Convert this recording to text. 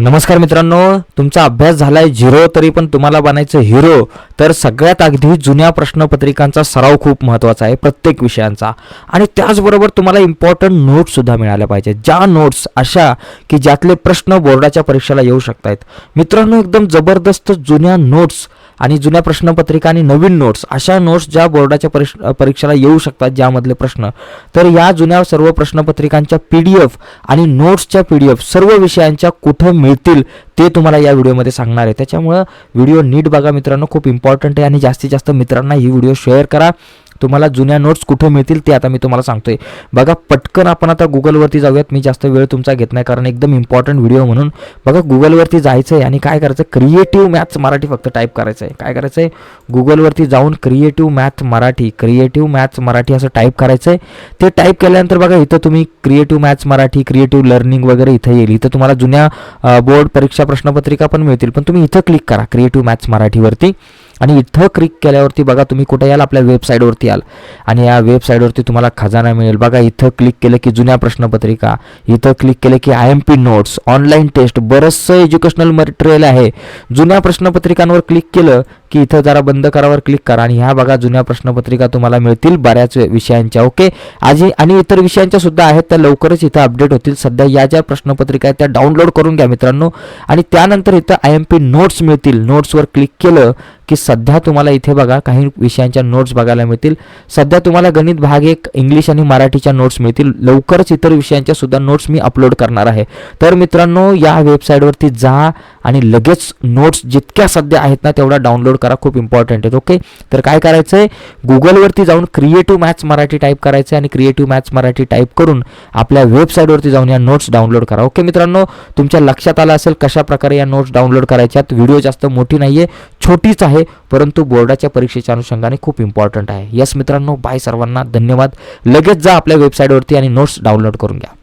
नमस्कार मित्रांनो तुमचा अभ्यास झालाय झिरो तरी पण तुम्हाला बनायचं हिरो तर सगळ्यात अगदी जुन्या प्रश्नपत्रिकांचा सराव खूप महत्त्वाचा आहे प्रत्येक विषयांचा. आणि त्याचबरोबर तुम्हाला इम्पॉर्टंट नोट्ससुद्धा मिळाल्या पाहिजेत. ज्या नोट्स अशा की ज्यातले प्रश्न बोर्डाच्या परीक्षेला येऊ शकतायत. मित्रांनो एकदम जबरदस्त जुन्या नोट्स आणि जुन्या प्रश्नपत्रिका आणि नवीन नोट्स अशा नोट्स ज्या बोर्डाच्या परीक्ष परीक्षेला येऊ शकतात ज्यामधले प्रश्न. तर या जुन्या सर्व प्रश्नपत्रिकांच्या पी डी एफ आणि नोट्सच्या पी डी एफ सर्व विषयांच्या कुठं मिळतील ते तुम्हाला या व्हिडिओमध्ये सांगणार आहे. त्याच्यामुळं व्हिडिओ नीट बघा मित्रांनो खूप इम्पॉर्टंट आहे आणि जास्तीत जास्त मित्रांना ही व्हिडिओ शेअर करा. तुम्हाला जुन्या नोट्स कुठे मिळतील ते आता मी तुम्हाला सांगतोय. बघा पटकन आपण आता गुगलवरती जाऊयात. मी जास्त वेळ तुमचा घेत नाही कारण एकदम इम्पॉर्टंट व्हिडिओ म्हणून. बघा गुगलवरती जायचं आहे आणि काय करायचं क्रिएटिव्ह मॅथ्स मराठी फक्त टाईप करायचं आहे काय करायचं आहे गुगलवरती जाऊन creative math Marathi creative maths Marathi असं टाईप करायचं आहे ते टाईप केल्यानंतर बघा इथं तुम्ही creative maths Marathi creative learning वगैरे इथं येईल. इथं तुम्हाला जुन्या बोर्ड परीक्षा प्रश्नपत्रिका पण मिळतील. पण तुम्ही इथं क्लिक करा क्रिएटिव्ह मॅथ्स मराठीवरती. आणि इथं क्लिक केल्यावरती बघा तुम्ही कुठे याल? आपल्या वेबसाईटवरती याल. आणि या वेबसाईटवरती तुम्हाला खजाना मिळेल. बघा इथं क्लिक केलं की जुन्या प्रश्नपत्रिका. इथं क्लिक केलं की I M P notes online test बरंचसं एज्युकेशनल मटेरियल आहे. जुन्या प्रश्नपत्रिकांवर क्लिक केलं की इथं जरा बंद करावर क्लिक करा आणि ह्या बघा जुन्या प्रश्नपत्रिका तुम्हाला मिळतील बऱ्याच विषयांच्या ओके आजी आणि इतर विषयांच्या सुद्धा आहेत त्या लवकरच इथं अपडेट होतील. सध्या या ज्या प्रश्नपत्रिका आहेत त्या डाउनलोड करून घ्या मित्रांनो. आणि त्यानंतर इथं आय एम पी नोट्स मिळतील. नोट्सवर क्लिक केलं की सध्या तुम्हाला इथे बघा काही विषयांच्या नोट्स बघायला मिळतील. सध्या तुम्हाला गणित भाग एक इंग्लिश आणि मराठीच्या नोट्स मिळतील. लवकरच इतर विषयांच्या सुद्धा नोट्स मी अपलोड करणार आहे. तर मित्रांनो या वेबसाईटवरती जा आणि लगेच नोट्स जितक्या सध्या आहेत ना तेवढा डाउनलोड करा. खूप इम्पॉर्टंट आहेत ओके तर काय करायचं आहे गुगलवरती जाऊन क्रिएटिव्ह मॅथ्स मराठी टाईप करायचं आणि क्रिएटिव्ह मॅथ्स मराठी टाईप करून आपल्या वेबसाईटवरती जाऊन या नोट्स डाउनलोड करा ओके मित्रांनो तुमच्या लक्षात आलं असेल कशा प्रकारे या नोट्स डाउनलोड करायच्यात व्हिडिओ जास्त मोठी नाही आहे छोटीच आहे परंतु बोर्डाच्या परीक्षेच्या अनुषंगाने खूप इम्पॉर्टंट आहे. यस मित्रांनो बाय सर्वांना. धन्यवाद. लगेच जा आपल्या वेबसाईटवरती आणि नोट्स डाउनलोड करून घ्या.